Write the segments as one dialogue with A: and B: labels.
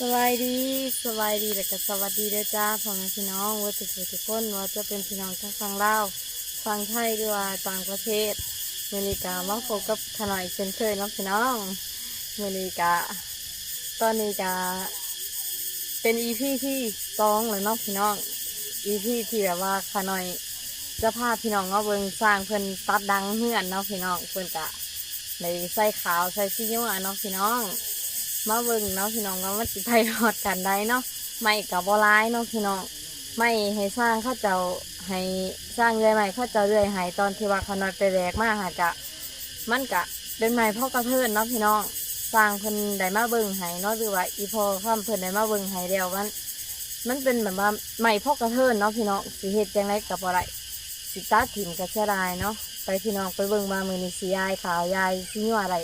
A: สบายดีสบายดีแล้วก็สวัสดีเด้อจ้าพ่อแม่พี่น้องว่าทุกคนทุกคนว่าจะเป็นพี่น้องทั้งฝั่งลาวฝั่งไทยหรือว่าต่างประเทศเมริกามาพบกับขน่อยเช่นเคยน้องพี่น้องเมริกา ตอนนี้จะเป็นอีพีที่สองเลยเน้องพี่น้องอีพีที่แบบว่าขน่อยจะพาพี่น้องมาเบิ่งสร้างเพิ่นตัดดังเฮือนเนาะพี่น้องเพิ่นกะในใส่ขาวใส่ซีอิ๊วอะเนาะพี่น้อง มาเบิ่งเนาะพี่น้องว่ามันสิไปรอดกันได้เนาะไม่กับบ่ร้ายเนาะพี่น้องไม่ให้สร้างเข้าเจ้าให้สร้างเรื่อยใหม่เข้าเจ้าเรื่อยหายตอนที่ว่าเขานอยไปแรกมากหาจะมันกะเป็นไม้พ่อกระเทินเนาะพี่น้องสร้างเพิ่นได้มาเบิ่งให้เนาะหรือว่าอีพอข้ามเพิ่นได้มาเบิ่งให้แล้วมัน มันเป็นแบบว่าไม้พ่อกระเทินเนาะพี่น้องสิเฮ็ดจังไดกับอะไรสิตัดถิ่มก็เสียดายเนาะไปพี่น้องไปเบิ่งมามือนี้สิยายขาวยายสิยั่วอะไร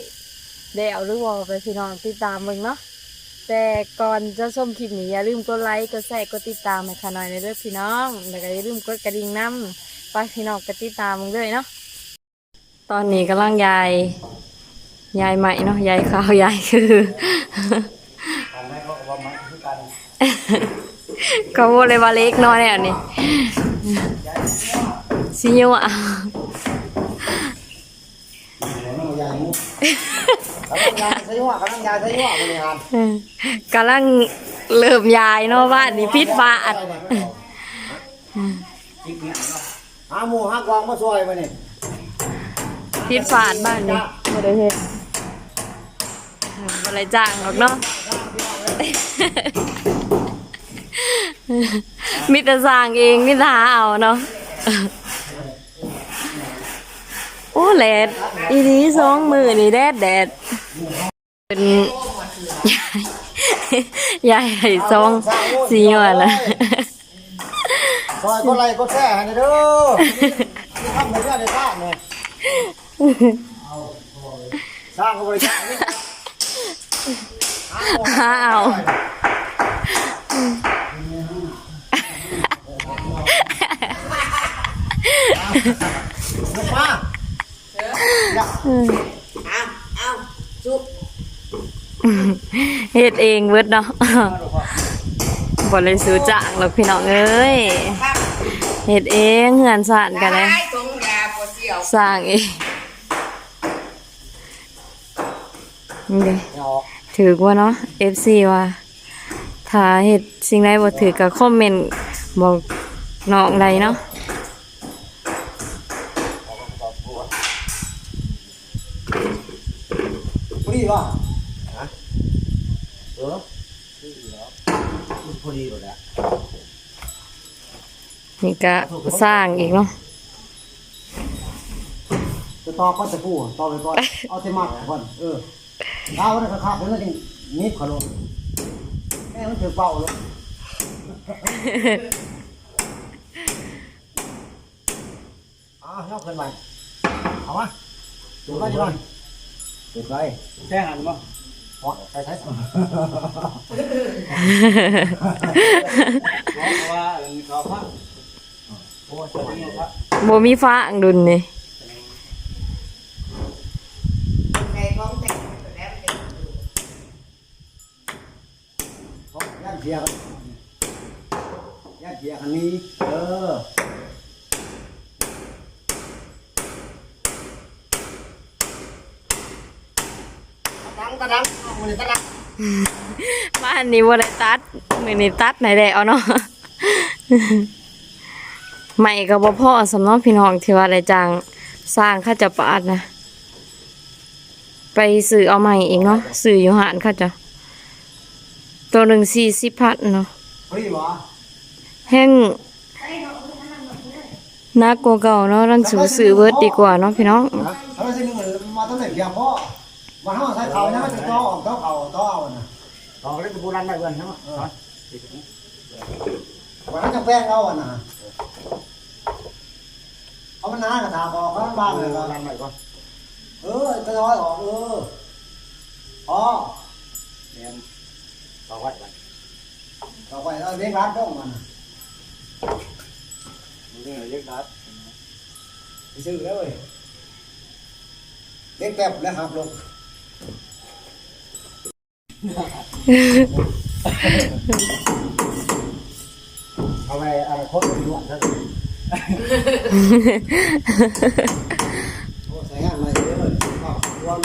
A: ได้เอาหรือว่าไปพี่น้องติดตามมึงเนาะแต่ก่อนจะชมคลิปนี้อย่าลืมกดไลค์กดแชร์กดติดตามให้ขาหน่อยในเด้อพี่น้องแล้วก็อย่าลืมกดกระดิ่งน้ำไปพี่น้องกดติดตามมึงด้วยเนาะตอนนี้กำลังยายยายใหม่เนาะยายขาวยายคือ
B: ก็ว่า
A: เขาโมเลยว่าเล็กน้อยเนี่ยนี่ซิโยอะ
B: น้องยายมุกกำลังยายใช้หัวกำลังยายใช้หัวมันนี่ฮะ
A: กำลังเริ่มยายเนาะบ้านนี้พิษบาด
B: หาหมูหักวางมาช่วยมานี่
A: พิษฝาดบ้านนี้บ่ได้เฮ็ดบ่ได้จ้างหรอกเนาะมิตรสร้างเองมิตรหาเอาเนาะโอ้แดดอีนี้สองมือนี่แดดแดด เป็นยายยายให้สองสีหวานละ
B: ซอยก็ไรก็แท้ให้เด้อทำให้เพื่อนได้สร้างเนี่ยสร้างก็บริจาคนี่
A: หาเอา
B: ลูกมา อยาก
A: เฮ็ดเองเวิดเนาะบ่เลยซื้อจ้างหรอกพี่น้องเอ้ยเฮ็ดเองเฮือนสานกันเลย
C: ตรงยาปวดเสียว
A: สร้างเองนี่เด้
B: เอา
A: ถือว่าเนาะ FC ว่าถ้าเฮ็ดสิ่งใดบ่ถือก็คอมเมนต์บอกน้องใดเนาะ
B: พอดี ป่ะฮะเออพอดีหมดแล้ว
A: นี่ก็สร้างอีกเนาะ
B: จะต่อก็จะพูดต่อไปก่อน เอาเทมัดก่อน เออถ้าวันนั้นขาดเพิ่นก็จึงนิบเขาลงแม่มันถือเป่าลงอ่าเนาะขึ้นไปเอามาจุดไปจุด ไปจุดไปแจ้งหันมั้งเพราะใช้ใช้สั่งเพราะว่าเขาพักโอ้ยสวัสดีครับ
A: บ่มีฟ้าอังดุนนี่
C: ในท้องแต่งแล้วเด็ก
B: เขาย่านเทียกันย่านเทียกันนี้เออ ตังตะ ดังมันตะดัง
A: บ้านนี้บ่ได้ตัดมื้อนี้ตัดไหนได้เอาเนาะใหม่ก็บ่พอสำหรับพี่น้องที่ว่าได้จ้างสร้างเขาจะปาดนะ ไปซื้อเอาใหม่เองเนาะซื้ออยู่หานเขาจะ ตัวหนึ่งสี่สิบพันเนาะ
B: พอดีบ่
A: แห้งนักกว่าเก่าเนาะรังสูซื้อเบิร์ดดีกว่าเนาะพี่น้อง
B: ฮะเขาจะ มึงมาตั้งแต่เพียงพ่อมาห้าใช้เขาเนี่ยมันจะต่อออกต่อเขาต่อเอาน่ะต่อเล่นกับโบราณได้เพื่อนใช่ไหมวันนั้นจะแป้งเอาอะนะเอามันนานกระถางออกข้างบ้านเลยก็รันไปก่อนเออจะน้อยออกเอออ๋อเนี่ยต่อไว้ไปต่อไว้เอาเลี้ยงร้านต้องมันน่ะเลี้ยงเลี้ยงร้านไปซื้อแล้วเว้ยเลี้ยงแป๊บแล้วครับลูก เอาไปอะไรครบไปด้วยซะอ้ใส่งานมาเยอะเลยก็รวม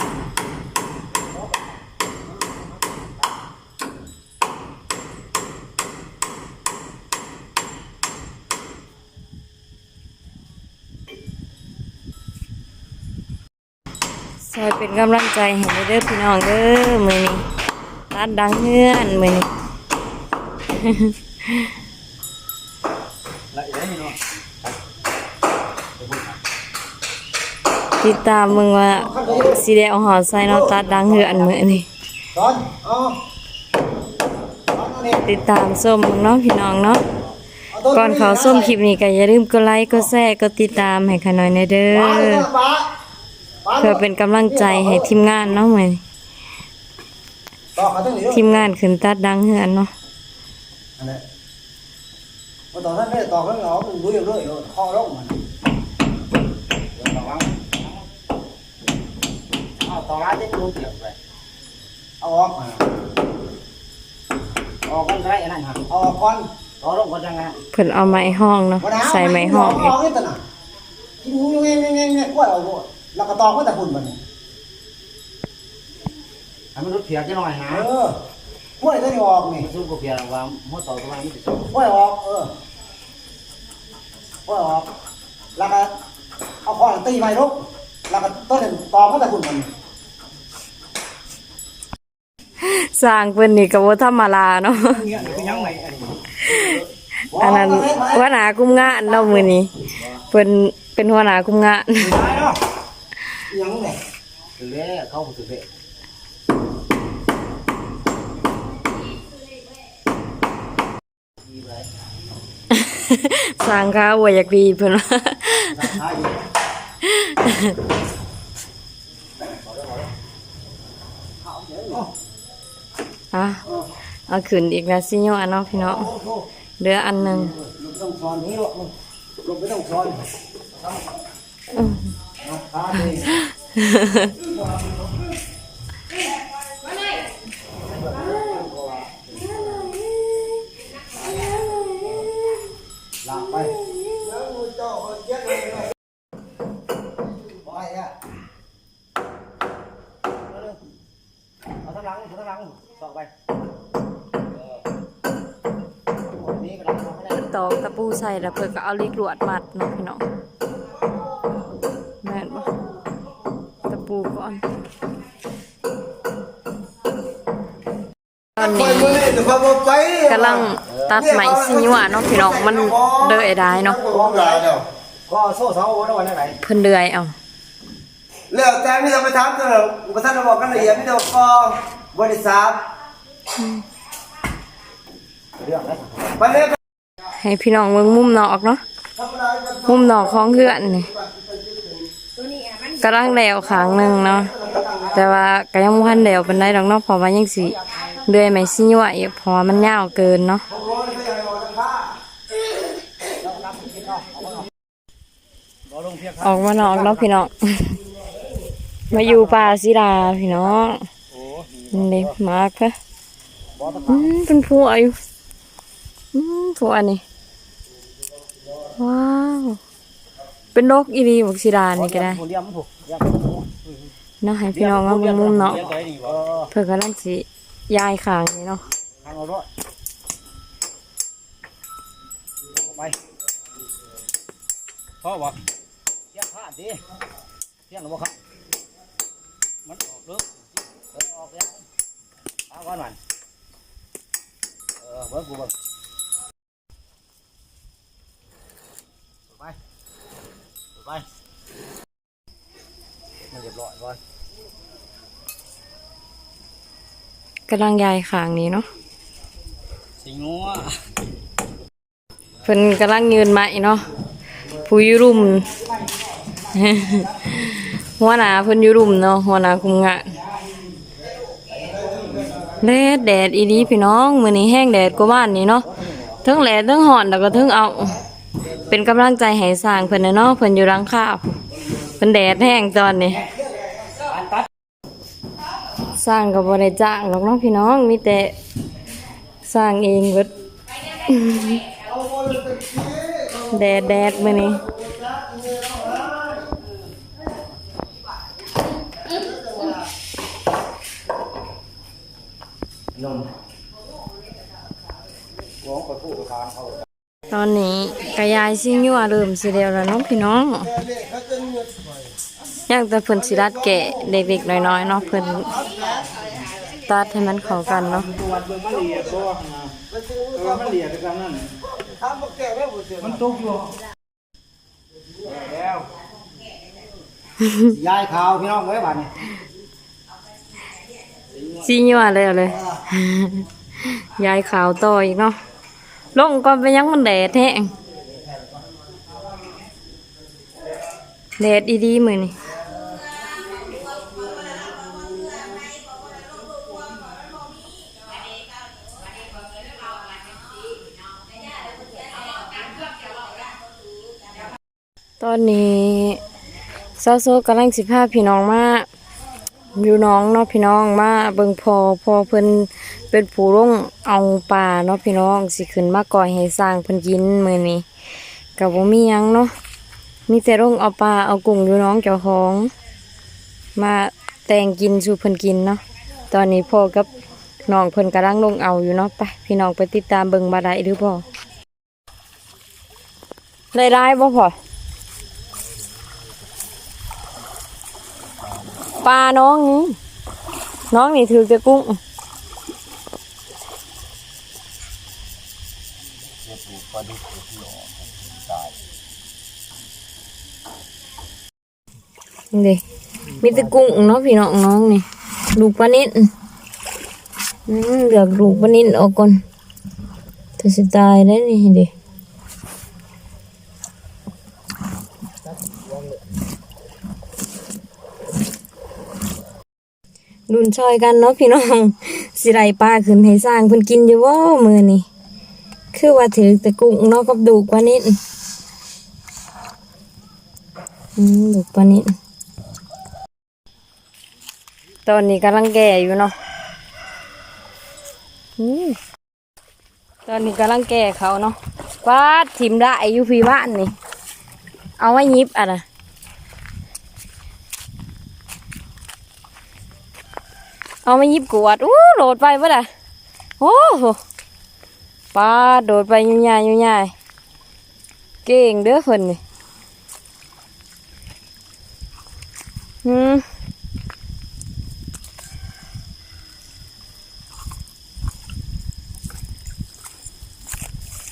A: ซอยเป็น กำลังใจให้เด้อพี่น้องเด้อมือนี้ตัดดังเฮือนมือนี้
B: แล้วอีกได้มีเนาะ
A: ติดตามมึงว่าสิได้เอาหอใส่เนาะตัดดังเฮือนมือนี้
B: ตอนเอาตอนนี้
A: ติดตามส้มมึงเนาะพี่น้องเนาะก่อนเขาส้มคลิปนี้ก็อย่าลืมกดไลค์กดแชร์กดติดตามให้ขน้อยในเด้อ เพื่อเป็นกำลังใจให้ทีมงานเนาะมื้อนี้
B: ต่อเขาต้องหนี
A: ทีมงานขึ้นตัดดังเฮือนเนาะ
B: อันนี้มาต่อท่านไม่ต่อข้างหลังมันรู้อยู่เรื่อยคอร้องมันเดี๋ยวต่อหลังเอาต่อร้านที่รู้เกี่ยวไปเอาออกมาออกกันไรอันนั้นฮะเอาออกก่อนต่อร้องก่อนยังไง
A: เพิ่นเอาไม้ห้องเนาะใส่ไม้ห้อง
B: ออกนี่ตนะกินงูเงี้ยเงี้ยเงี้ยกล้วยเอาด้วย แล้วก็ตอกก็แต่ฝุ่นมันให้มันรถเพียจะหน่อยนะเออกล้วยตัวนี้ออกนี่
D: ซุปกระเพียรว่าหัวต่อประมาณนี้สอง
B: กล้วยออก เออกล้วยออก แล้วก็เอาข้อหลังตีไม้ลุกแล้วก็ต้นหนึ่งตอกก็แต่ฝุ่นมัน
A: สร้างเพิ่นนี่ก็บ่ธรรมดาเนาะ
D: เงี้ยคือยังไงอันนี้
A: อันนั้นหัวหน้ากุมงานเนาะมื้อนี้เพิ่นเป็นหัวหน้ากุมงาน
B: ได้เนาะยังไง
D: คือเล่เขาคือเล่
A: สร้างข้าวบ่อยากดีเพิ่นว่า
B: ท้ายอยู่
A: อะเอาขึ้นอีกแล้วสิโยอันเนาะพี่น้องเหลืออันหนึง
B: ลูกต้องสอนนี้ลูกลูกไม่ต้องสอน ท้ายดีลากไปไปอะเอาทั้งหลังเอาทั้งหลังกไปเออนี่ก็ได้เอได้
A: ตอกตะปูใส่แล้วเพิ่นก็เอาลิกลวดมัดเนาะพี่น้อง ก่อนตอนนี้กำลังตัดไหมสิญัวเนาะพี่น้องมันเดือยได้เนาะ
B: ก็โซ่เสาไว้วันไหน
A: เพิ่นเดือยเอา
E: เรื่องแต่ไม่ต้องไปถามกันหรอกอุปทานบอกกันละเอียดไม่ต้องก็บริษัท
B: เรื่องอะไร
E: วันนี้
A: ให้พี่น้องเบิ่งมุมนอกเนาะมุมนอกของเฮือนนี่ กำลังแล้วขางหนึ่งเนาะแต่ว่าก็ยังบ่ทันแล้วปานใดดอกเนาะเพราะว่ายังสิเดือยไหมสิญัวอีกเพราะว่ามันยาวเกินเนาะออกมานอกแล้วพี่น้องมาอยู่ป่าศิลาพี่น้องนเล็กมากค่ะอืมเป็นผัวอยู่อืมผัวนี่ว้าว เป็นดอกอีรีบอกศิลานี่ก็ได้
D: คนเดียวมันถูก
A: เนาะให้พี่น้องมาเบิ่งมุมเนาะ
D: เลี้ยงตัวนี้บ่
A: เพื่อกำลังสิยายขางนี่เนาะ
D: ทางเอาด้วยไปพ่อบอกเที่ยงพลาดดิเที่ยงหรือเปล่าครับมันออกลึกเออออกแล้วเอาก่อนหน่อยเออเบิ้งกูเบิ้งไป ไป มันเรียบร้อยก่อน
A: กำลังยายขางนี่เนาะ
D: สิงัว
A: เพิ่นกำลังยืนไม้เนาะผู้อยุรุม หัวหน้าเพิ่นอยุรุมเนาะหัวหน้าคุมงานแดดแดดอีดีพี่น้องมื้อนี้แห้งแดดกว่าบ้านนี่เนาะเทั้งแหลดเทั้งห่อนแล้วก็เทั้งเอา เป็นกำลังใจให้สร้างเพิ่นนะเนาะเพิ่นอยู่รังคาวเพิ่นแดดแห้งตอนนี้สร้างก็บ่ได้จ้างหรอกเนาะพี่น้องมีแต่สร้างเองเบิดแดดแดดมื้อนี้
D: นมวงประตูประธานเขา
A: ตอนนี้กระยายซิ่งยั่วเริ่มสิเดียวแล้วเน้องพี่น้องอยากแต่เพิ่นสิรัดแกะเด็กๆน้อยๆเนาะเพิ่นตัดให้มันเข้ากันเนาะ
D: ตัววัดเบิ่งมันละเอียดตัวตัวมันละเอียดด้วยกันนั่นมันตกอยู่แล้วยายขาวพี่น้องเอ้ยบัดนี้
A: ซิ่งยั่วเลยเอาเลยยายขาวต่ออีกเนาะ ลงก่อนไปยังมันแดดแห้งแดดอีดีมือนี้ตอนนี้เซาโซกำลังสิพาพี่น้องมาอยู่น้องเนาะพี่น้องมาเบิงพอพอเพิ่น เป็นผู้ลงเอาปลาเนาะพี่น้องสิขึ้นมาก่อยให้สร้างเพิ่นกินมื้อนี้ก็บ่มีหยังเนาะมีแต่ลงเอาปลาเอากุ้งอยู่น้องเจ้าของ มาแต่งกินสู่เพิ่นกินเนาะตอนนี้พ่อกับน้องเพิ่นกำลังลงเอาอยู่เนาะไปพี่น้องไปติดตามเบิ่งบ่ได้หรือบ่ได้ไร้บ่พ่อปลาน้องนี่น้องนี่ถือจะกุ้ง นี่มีต่กุ้งเนาะพี่น้องน้องนี่ลูกปลานิ่นอืมเลือกลูกปลานิ่นออกก่อนจะสิตายได้นี่เดิรุนช่อยกันเนาะพี่น้องสิไรปลาขึ้นให้สร้างเพิ่นกินอยู่ว่ามือนี่ คือว่าถือต่กุ้งเนาะกับดูกปลานิ่นอืมดูกปลานิ่นตอนนี้กำลังแก่อยู่เนาะอืมตอนนี้กำลังแก่เขาเนาะวาดถิมได้อยู่พี่บ้านนี่ เอาไว้ยิบอะนะเอามายิบกวดอู้โดดไปปะล่ะโอ้โห ปลาโดดไปยุ่งยายยุ่งยายเก่งเด้อเพิ่นนี่อืม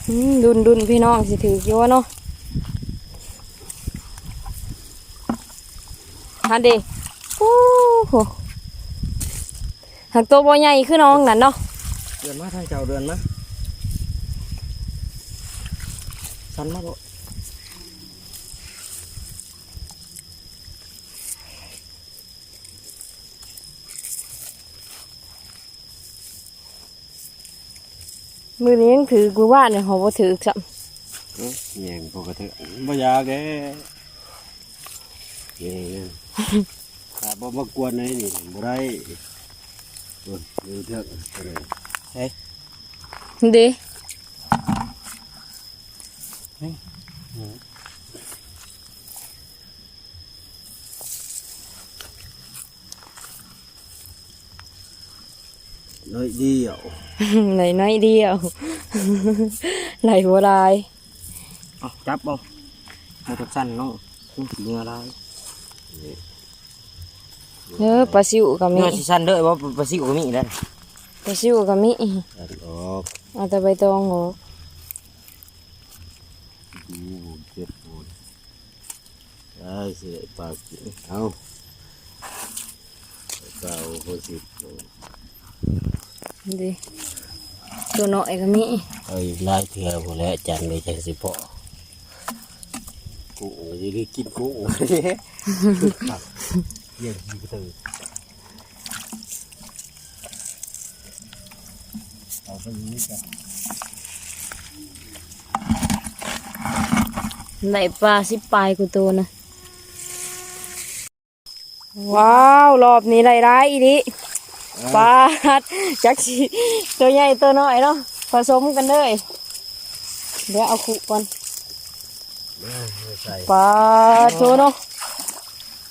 A: อืมดุนดุนพี่น้องสิถือกี่วะเนาะฮันเดโอ้โหหักตัวบ่ใหญ่คือน้องนั่นเนาะ
D: เดือนมาทางเจ้าเดือนมา สันมาบ่
A: มือนี้ยังถือกูว่าเนี่ยหอบ่ถือจับ
E: แยงปกติบ่อยากเด้แยงถ้าบ่มากวนให้นี่บ่ได้บ่ดูเถอะอะไร
A: เด้
E: น้อยเดียว
A: ไหลน้อยเดียวไหลบ่ได้
D: เอาจับบ่มาตัดสั้นเนาะเนื้อลาย
A: เออปลาซิวก็มี
D: เนื้อสั้นเด้อว่าปลาซิวก็มีแล้ว
A: ปลาซิวก็มี
E: ออก
A: เอาแต่ใบตองออก
E: ดูเจ็บปวดได้เสิปากเอาเก้าหกสิบ
A: เด้ตัวน้อยก็มี
E: เอ้ยลายเถื่อหมดแล้วจันเลยจังสิพ่อกูจะได้กินกูเนี่ยเยี่ยมดีกระตือเอาไปนี้กัน
A: ไหลปลาสิปลายกูตัวนะ ว้าว รอบนี้ไหลร้ายอีดิปลาดจักสิตัวใหญ่ตัวน้อยเนาะผสมกันเลยเดี๋ยวเอาขุก่อน
E: ใส่
A: ปลาโชเนาะ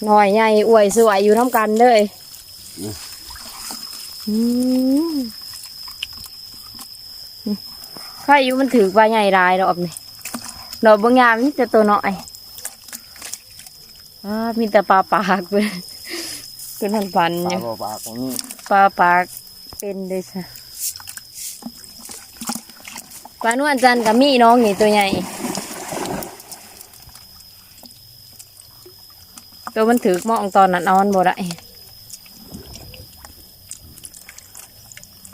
A: หน่อยใหญ่อวยสวยอยู่น้ำกันเลยอืมใครอยู่มันถือปลาใหญ่รายดอกนี่ ดอกบางอย่างนี่แต่ตัวน้อยอ่ามีแต่ปลาปากเลยคือนันปัน
E: ป
A: อ
E: ลา
A: ยู่
E: บ่ปลาของนี่
A: ปลาปากเป็นด้วยซะปลานวลจันทร์กับมีน้องนี่ตัวใหญ่ ตัวมันถือมองตอนนั้นเอามันบ่ได้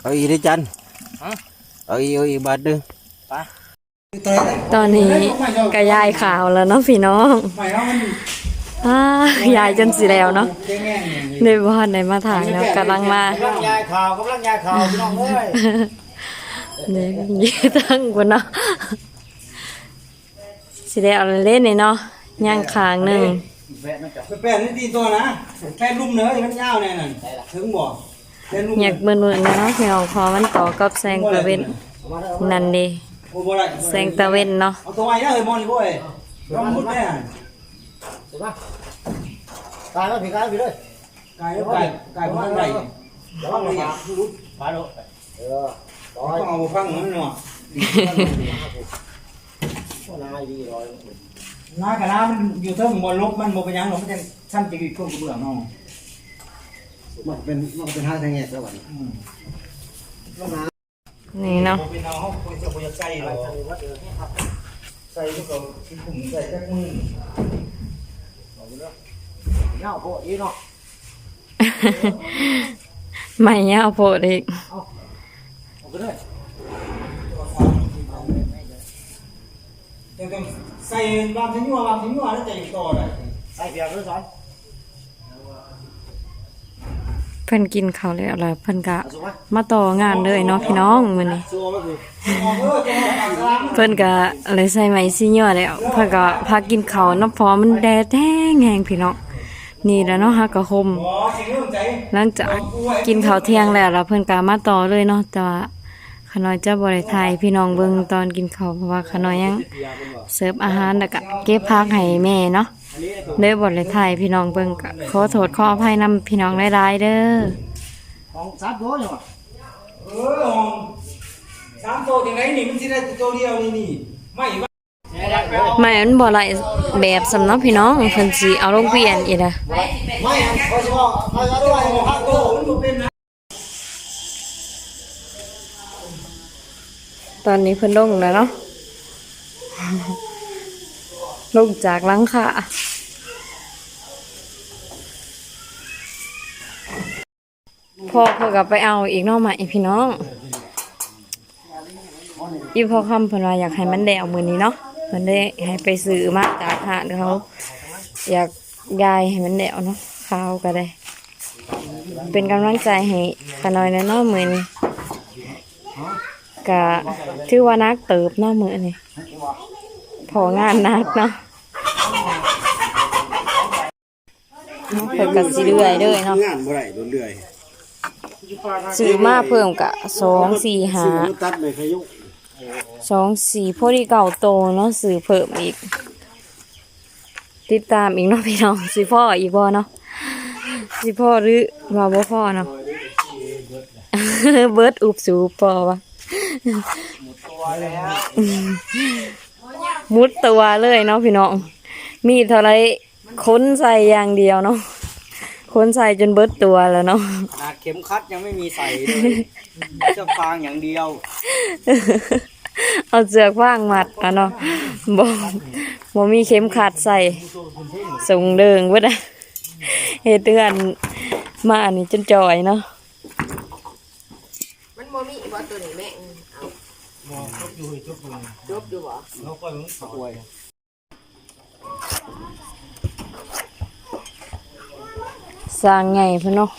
E: เอาอีกดิจันเอาอีกเอาอีกบาทหนึง
A: ตอนนี้ก็ยายข่าวแล้วเนาะพี่น้อง
D: ไม่แล้วมัน
A: อ่ายายจนสิแล้วเนาะ
D: แง่งอย่างนี้
A: ในบ้านในมาถ่ายแล้วกำลังมากำ
B: ลังยายข่าวกำลังยายข่าวพี่น้องเอ้ย
A: เนี่ยยืดตั้งกว่าเนาะสิได้เอาเล่นนี่เนาะย่างคางหนึ่ง
B: แวะมันจะ
D: ไปแป้นนี่ตีตัวนะแป้นลุ่มเนื้อมันยาวแน่นั่นถึงบ่แป้นลุ่ม
A: อยากเบิ่นๆเนาะพี่น้องพอมันต่อกับแสงตะเวนนั่นเดี
D: โอ้บ่ได้
A: แสงตะเวนเนาะ
D: เอาตัวไว้นะเฮ้ยมอนี่บ่เอ้ยต้องมุดแน่
B: ใช่ปะกายมาผีกายผีเลย
D: ไก่ไก่ไก่บ่ทันได้
B: เดี๋ยวมันมาปลาโลเออร้อย
D: ต้องเอาฟังมันเนาะ
B: นายดีร้อย
D: น้ากะน้ามันอยู่เทิงบ่ลบมันบ่เป็นหยังหรอกมันจะชั้นจะอีกคนกระเบื้องเนาะ
B: มันเป็นมันเป็นห้าทางแง่แล้ววันนี้
D: อืม
A: นี่ เนาะ
D: บ่เป็นเอาเฮาบ่จะบ่จะใกล้หรอกใส่ทุกคนผมใส่จักมือ
B: เน่าโคอีเนาะ
A: ไม่ยาวโพดอีก
B: เอาไปเลย
D: แต่ต้องใส่บางทิ้งว่าบางทิ้งว่าแล้วจะอยู่ต่อได้
B: ใส่เปียกด้วยสอน
A: เพิ่นกินข้าวแล้วล่ะเพิ่นก็
B: เอาสุภาพ
A: มาต่องานเลยเนาะพี่น้องมื้อนี้
B: ชัวร์ก็คือ
D: ออกเออจะออกปากล้าง
A: เพิ่นก็อะไรใส่ไหมซิย่อแล้วเพิ่นก็พากินข้าวเนาะเพอมันแดดแห้งแห้งพี่น้องนี่แหล้วเนาะฮักกะคม
D: บ่สิเริ่มใจ
A: หลังจากกินข้าวเที่ยงแล้วแล้วเพิ่นก็มาต่อเลยเนาะแต่ว่าขน้อยจะบ่ได้ถ่ายพี่น้องเบิ่งตอนกินข้าวเพราะว่าขน้อยยังเสิร์ฟอาหารแล้วก็เก็บผักให้แม่เนาะ เลยบ่ได้ถ่ายพี่น้องเบิ่งก็ขอโทษขออภัยนำพี่น้องหลายๆเด้อ
B: ของซับโดนเหรอ
D: เออของสามโตจังไดนี่มันสิได้ตัวเดียวนี่นี่ไม่ว่า
A: ไม่มันบ่ไหลแบบสำนักพี่น้องเพิ่นสิเอาลงเปลี่ยนอีกอะ
B: ไม่เขาจะบอกเขาจะด้วย
D: พักโตมันบ่เป็นนะ
A: ตอนนี้เพิ่นลงแล้วเนาะ ลงจากหลังคาพ่อเพิ่นก็ไปเอาอีกเนาะใหม่พี่น้องอีพ่อคำเพิ่นว่าอยากให้มันแดวมือนี้เนาะเพิ่นได้ให้ไปซื้อมาจากหาดเขาอยากยายให้มันแดวเนาะข้าวก็ได้ เป็นกำลังใจให้ขน้อยแน่เนาะมือนี้ก็ถือว่านักเติบเนาะมือนี้พองานนักเนาะ เพิ่นก็สิเรื่อยเด้อเนาะ
E: งานบ่ได้เรื่อย
A: ซื้อมาเพิ่มกะสองสี่หา
E: ๆตัดเลยขยุ
A: สองสี่พอดีเก่าโตเนาะซื้อเพิ่มอีก ติดตามอีกเนาะพี่น้องสิพ่ออีกบ่เนาะสิพ่อหรือว่าบ่พ่อเนาะเบิดอุบสูบพอวะมุดตัวเลยเนาะพี่น้อง มีเท่าไรค้นใส่อย่างเดียวเนาะค้นใส่จนเบิดตัวแล้วเนาะ
B: นาเข็มขัดยังไม่มีใส่เลยจะฟางอย่างเดียว
A: เอาเสือกว่างมัดอะเนาะบ่บ่มีเข็มขัดใส่ส่งเดิงเบิดอะเฮ็ดเตือนมาอันนี้จนจ่อยเนาะ
C: มันโมมีบ่ตัวนี้แม่งเอาจบอยู่จบอยู่บ่
D: เราค่อยมันป่วย
A: สร้างไงเพิ่นเนาะ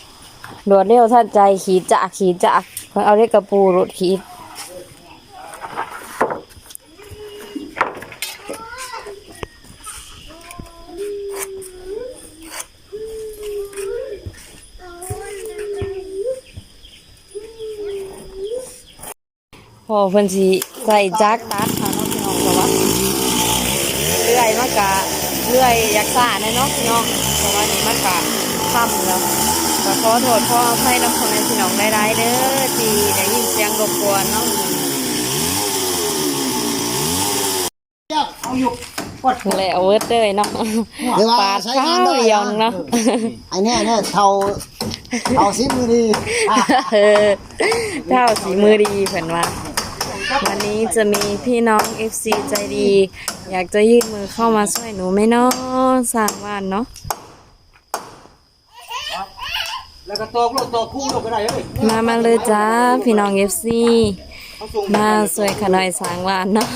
A: รวดเร็วทันใจขีดจากขีดจากเพิ่นเอาเล็กกระปูรถขีดพอเพิ่นสิใส่จักรตัดค่ะเนาะพี่น้องแต่ว่าเลื่อยมันกะเลื่อยยักษ์ซ่าแน่เนาะพี่น้องเพราะว่านี่มันกะ ค่ำแล้วก็ขอโทษพ่อให้น้ำคนในพี่น้องได้ได้เด้อที่ได้ยินเสียงรบกวนเนาะ
B: เอาอยู่
A: แล้วเวิร์ดเลยเนาะ
B: เดี๋ยวว่า
A: ปาด
B: ใช้
A: ข้างา
B: น
A: ว
B: ได้
A: ยองเนาะ
B: ไอ้เนี่ยเนี่ยเท่าเท่าซิมือดีอะ
A: เออเท่าสีมือดีเพิ่นว่าวันนี้จะมีพี่น้อง FC ใจดี อยากจะยื่นมือเข้ามาช่วยหนูไหมเนาะสร้างบ้านเนาะ
D: แล้วก็ตอกลูกตอกคู่ลูกก็ได้เอ้ย
A: มามาเลยจ้าพี่น้อง FC
D: เขาส่ง
A: มาช่วยขน่อยสร้างบ้านเนาะ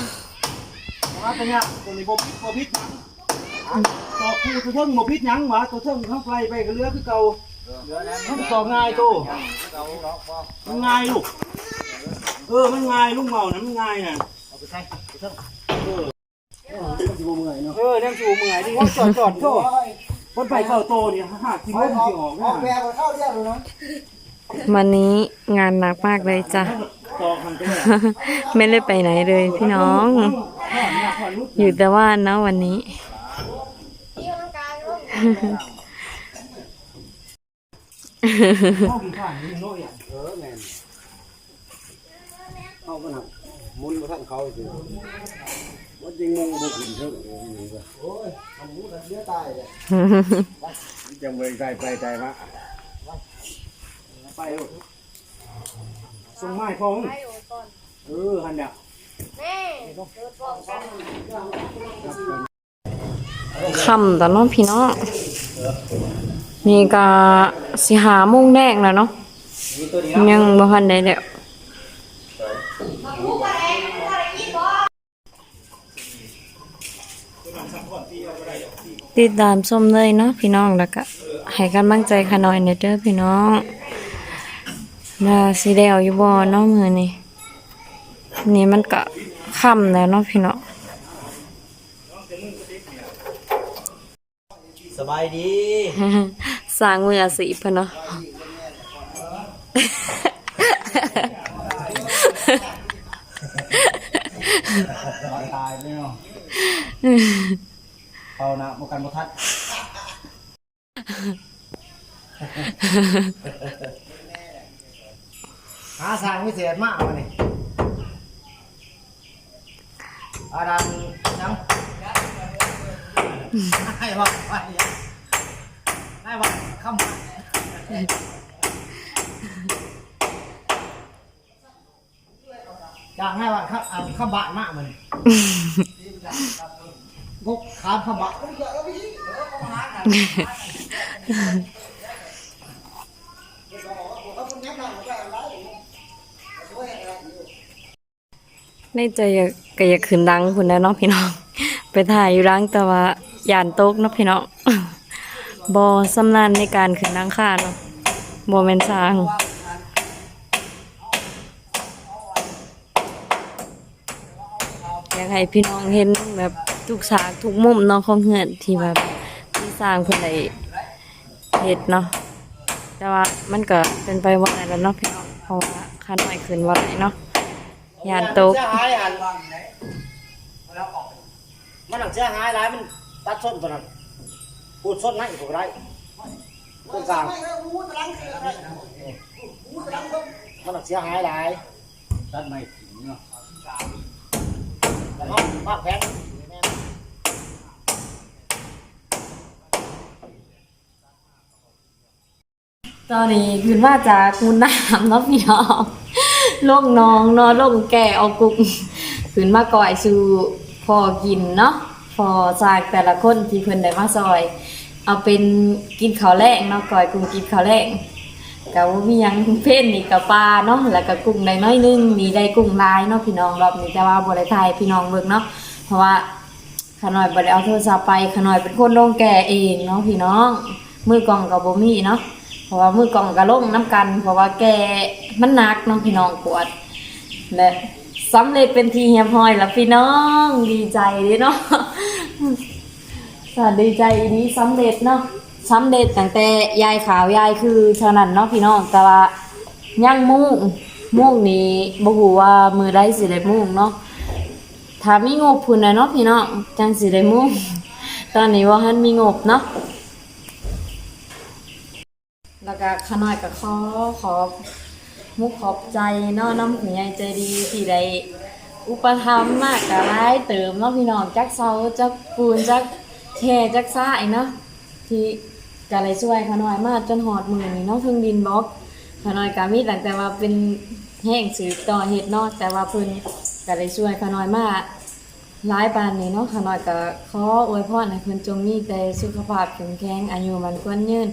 D: มาตัวเนี้ยตัวนี้บ่พิษบ่พิษหยังตอกคู่ตัวเทิงบ่พิษหยังหว่าตัวเทิงเข้าไปไปก็เหลือคือเก่ามันตอกง่ายโตมันง่ายลูกเออมันง่ายลุงเมานะมันง่ายน่ะเออนั่งชูมือที่ว่าจอดจอดโต คนไปเข้าโตเนี่ยหากินล้มที่ออก
B: ออกแบบเข้าเรียกเลยเนาะ
A: วันนี้งานหนักมากเลยจ้ะ
D: ตอกมันก็ได้
A: ไม่ได้ไปไหนเลยพี่น้อง อยู่แต่ว่านเนาะวันนี้
D: เข้ากินข้าวนี่น้อยอะ
B: เออแม่นเข้ากันหักมุนมาท่านเขาจริง ว่าจริงมุงบุกหินเถอะโอ้ยทำมูแต่เลี้ยตายเลย
E: จังเบยใจไปใจมา
D: ไปลูกส่งไม้พองเออหันดะ
A: ค่ำแต่เนาะพี่น้องนี่ก็สิหาโมุ่งแดงแล้วเนาะยังบ่ทันได้แล้ว ติดตามชมเลยเนาะพี่น้องแล้วก็ให้กำลังใจขาหน่อยในอยเด้อพี่น้องว่าสิได้เอาอยู่บ่เนาะมื้อนี้นี่มันก็ค่ำแล้วเนาะพี่น้อง
D: สบายดี
A: สร้างมืออาชีพพะเนาะ
B: ตายเลย เนาะเอานะบุกันบุทัดหาสร้างวิเศษมากมานี่อาดันยังให้บอกไปให้บอกคำจากให้ว่าข้าอ่าข้าบะมากมัน งกขามขบะ
A: ในใจอยากก็อยากขึ้นดังคุณนะเนาะพี่น้อง ไปถ่ายอยู่รังแต่ว่าย่านโต๊กเนาะพี่น้องบอสำนานในการขึ้นดังค่าเนาะบอแมนสร้างอยากให้พี่น้องเห็นแบบ ทุกฉากทุกมุมเนาะของเหือนที่แบบที่สร้างเพิ่นได้เฮ็ดเนาะแต่ว่ามันก็เป็นไปว่าได้แล้วเนาะพี่น้องเพราะว่าค่าน้อยขึ้นว่าได้เนาะยานตก
D: เสียหายหันมันหลังเสียหายหลายมันตัดส้นตัวนั้นพูดส้นนั่นอีกไรต้นกลางมันหลังเสียหายหลาย
B: ตัดไม่ถึงเนาะ
D: แต่เขามากแพง
A: ตอนนี้คือว่าจะคูน้ำเนาะพี่น้องลงน้องเนาะลงแก่เอากุกขืนมาก่อยสู่พอกินเนาะพอจากแต่ละคนที่เพิ่นได้มาซอย เอาเป็นกินข้าวแรงเนาะก่อยกุ้งกินข้าวแรงก็บ่มียังเพ่นนี่กับปลาเนาะแล้วก็กุ้งได้น้อยนึงมีได้กุ้งลายเนาะพี่น้องรอบนี้แต่ว่าบ่ได้ถ่ายพี่น้องเบิ่งเนาะเพราะว่าขน้อยบ่ได้เอาโทรศัพท์ไปขน้อยเป็นคนลงแก่เองเนาะพี่น้องมือกองก็บ่มีเนาะ เพราะว่ามือกล่องกระลงน้ำกัน เพราะว่าแกมันหนักน้องพี่น้องกวดและสำเร็จเป็นทีเฮียพอยแล้วพี่น้องดีใจเดีเนาะสาดีใจดีสำเร็จเนาะสำเร็จตั้งแต่ยายขาวยายคือเท่านั้นเนาะพี่น้องแต่ว่ายังมุ่งมุ่งนี้บ่ฮู้ว่ามือใดสิได้มุ่งเนาะถ้ามีงบพุ่นนะเนาะพี่น้องจังสิได้มุ่งตอนนี้ว่าหันมีงบเนาะ แล้วก็ขน้อยก็ขอขอบมุกขอบใจเนาะน้ำผู้ใหญ่ใจดีที่ได้อุปถัมภ์มากก็หลายเติมเนาะพี่น้องจักเซาจักปูนจักแค่จักซ้ายเนาะที่ก็เลยช่วยขน้อยมากจนหอดมือนี่เนาะเพิ่งดินบล็อกขน้อยกามีตั้งแต่ว่าเป็นแห้งสืบต่อเฮ็ดเนาะแต่ว่าเพิ่นก็ได้ช่วยขน้อยมากหลายปานนี้เนาะขน้อยก็ขออวยพรให้เพิ่นจงมีแต่สุขภาพแข็งแรงอายุมันควรยืน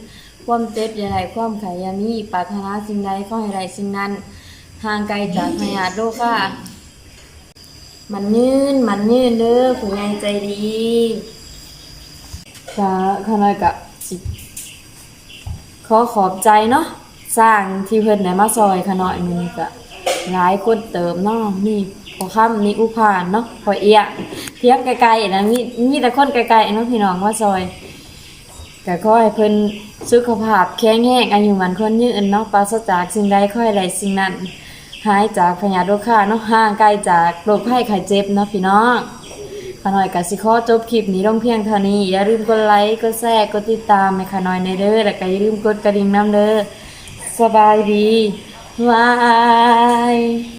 A: ความเจ็บอย่าได้ความไขยามีปรารถนาสิ่งใดขอให้ได้สิ่งนั้น ห่างไกลจากพยาธิโรคค่ะ มันยืนมันยืนเด้อผู้ใหญ่ใจดีก็ขน้อยก็สิขอขอบใจเนาะสร้างที่เพิ่นได้มาซอยขะหน่อยมือนี้ก็หลายคนเติมเนาะนี่พอค่ำนี่อุพานเนาะพอเอียเพียงไกลๆนะมีมีแต่คนไกลๆเนาะพี่น้องมาซอย ก็ขอให้เพิ่นสุขภาพแข็งแรงอายุมันคนยืนเนาะปราศจากสิ่งใดขอให้ไดสิ่งนั้นหายจากพยาธิโรคาเนาะห่างไกลจากโรคภัยไข้เจ็บเนาะพี่น้องขาน้อยกับสิขอจบคลิปนี้ลงเพียงเท่านี้ อย่าลืมกดไลค์กดแชร์กดติดตามให้ขาน้อยในเด้อแล้วก็อย่าลืมกดกระดิ่งน้ำเด้อสบายดีบาย